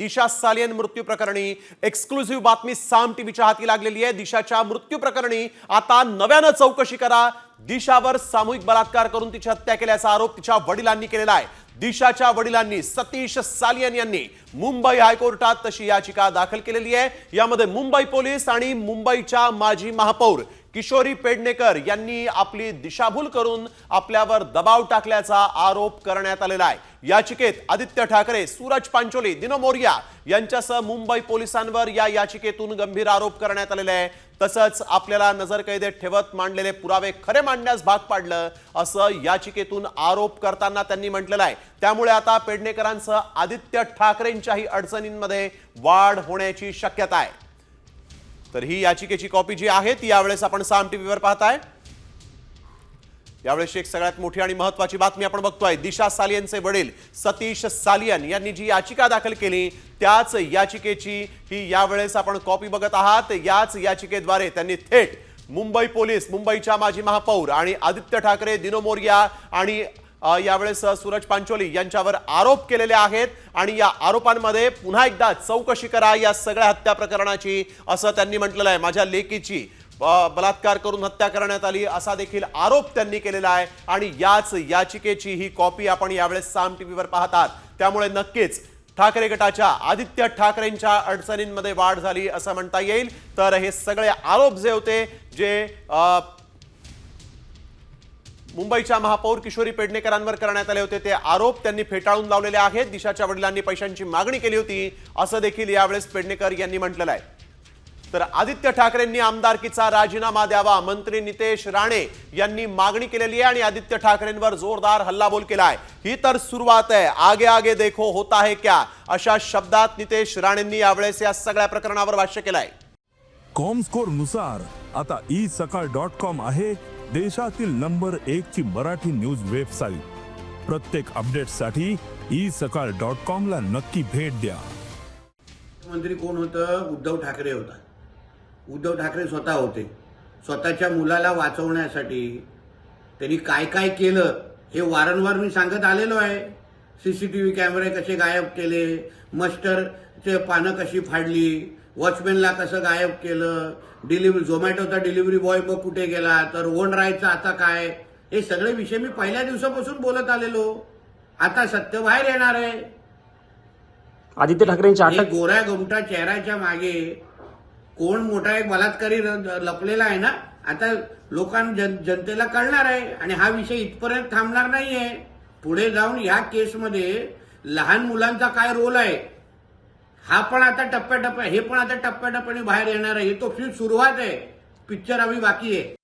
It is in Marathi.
दिशा सालियन मृत्यू प्रकरणी एक्सक्लुझिव्ह बातमी साम टीव्हीच्या हाती लागलेली आहे. दिशाच्या मृत्यू प्रकरणी आता नव्यानं चौकशी करा. दिशावर सामूहिक बलात्कार करून तिची हत्या केल्याचा आरोप तिच्या वडिलांनी केलेला आहे. दिशाच्या वडिलांनी सतीश सालियन यांनी मुंबई हायकोर्टात तशी याचिका दाखल केलेली आहे. यामध्ये मुंबई पोलीस आणि मुंबईच्या माजी महापौर किशोरी पेडणेकर यांनी आपली दिशाभूल करून आपल्यावर दबाव टाकल्याचा आरोप करण्यात आलेला आहे. याचिकेत आदित्य ठाकरे सूरज पांचोली दिनो यांच्यासह मुंबई पोलिसांवर या याचिकेतून गंभीर आरोप करण्यात आलेले आहे. तसंच आपल्याला नजरकैदेत ठेवत मांडलेले पुरावे खरे मांडण्यास भाग पाडलं असं याचिकेतून आरोप करताना त्यांनी म्हटलेलं आहे. त्यामुळे आता पेडणेकरांसह आदित्य ठाकरेंच्याही अडचणींमध्ये वाढ होण्याची शक्यता आहे. तर ही याचिकेची कॉपी जी आहे ती यावेळेस आपण साम टीव्हीवर पाहताय. यावेळेस एक सगळ्यात मोठी आणि महत्वाची बातमी आपण बघतोय. दिशा सालियनचे वडील सतीश सालियन यांनी जी याचिका दाखल केली त्याच याचिकेची ही यावेळेस आपण कॉपी बघत आहात. याच याचिकेद्वारे त्यांनी थेट मुंबई पोलीस मुंबईच्या माजी महापौर आणि आदित्य ठाकरे दिनोमोरिया आणि यावेळेस सूरज पांचोली यांच्यावर आरोप केलेले आहेत आणि या आरोपांमध्ये पुन्हा एकदा चौकशी करा या सगळ्या हत्या प्रकरणाची असं त्यांनी म्हटलेलं आहे. माझ्या लेकीची बलात्कार करून हत्या करण्यात आली असा देखील आरोप त्यांनी केलेला आहे आणि याच याचिकेची ही कॉपी आपण यावेळेस साम टीव्हीवर पाहतात. त्यामुळे नक्कीच ठाकरे गटाच्या आदित्य ठाकरेंच्या अडचणींमध्ये वाढ झाली असं म्हणता येईल. तर हे सगळे आरोप जे होते जे मुंबईच्या महापौर किशोरी पेडणेकरांवर करण्यात आले होते. ते आरोप त्यांनी फेटाळून लावलेले आहेत. दिशाच्या वडिलांनी पैशांची मागणी केली होती. असं देखील यावेळेस पेडणेकर यांनी म्हटलेलं आहे. तर आदित्य ठाकरेंनी आमदारकीचा राजीनामा द्यावा. मंत्री नितेश राणे यांनी मागणी केलेली आहे आणि आदित्य ठाकरेंवर जोरदार हल्लाबोल केला आहे. ही तर सुरुवात आहे. आगे आगे देखो होता है क्या? अशा शब्दात नितेश राणेंनी यावेळेस या सगळ्या प्रकरणावर भाष्य केलंय. कॉमस्कोरनुसार आता ई सकाळ डॉट कॉम आहे. देशातील नंबर एक ची मराठी न्यूज वेबसाईट. प्रत्येक अपडेटसाठी ई सकाळ डॉट कॉम ला नक्की भेट द्या. मुख्यमंत्री कोण होतं? उद्धव ठाकरे होता. उद्धव ठाकरे स्वतः होते. स्वतःच्या मुलाला वाचवण्यासाठी त्यांनी काय काय केलं हे वारंवार मी सांगत आलेलो आहे. सीसीटीव्ही कॅमेरे कसे गायब केले? मस्टरचे पानं कशी फाडली? वॉचमॅनला कसं गायब केलं? डिलिव्हरी झोमॅटोचा डिलिव्हरी बॉय मग कुठे गेला? तर ओन राहायचं आता काय? हे सगळे विषय मी पहिल्या दिवसापासून बोलत आलेलो. आता सत्य बाहेर येणार आहे. आदित्य ठाकरेंची एक अटक गोऱ्या गोमटा चेहऱ्याच्या मागे कोण मोठा एक बलात्कारी लपलेला आहे ना? आता लोकां जन जनतेला कळणार आहे. आणि हा विषय इथपर्यंत थांबणार नाहीये. पुढे जाऊन ह्या केसमध्ये लहान मुलांचा काय रोल आहे? हा पण आता टप्प्याटप्प्या हे पण आता टप्प्याटप्प्याने बाहेर येणार आहे. तो फिल्म सुरुवात आहे. पिक्चर आम्ही बाकी आहे.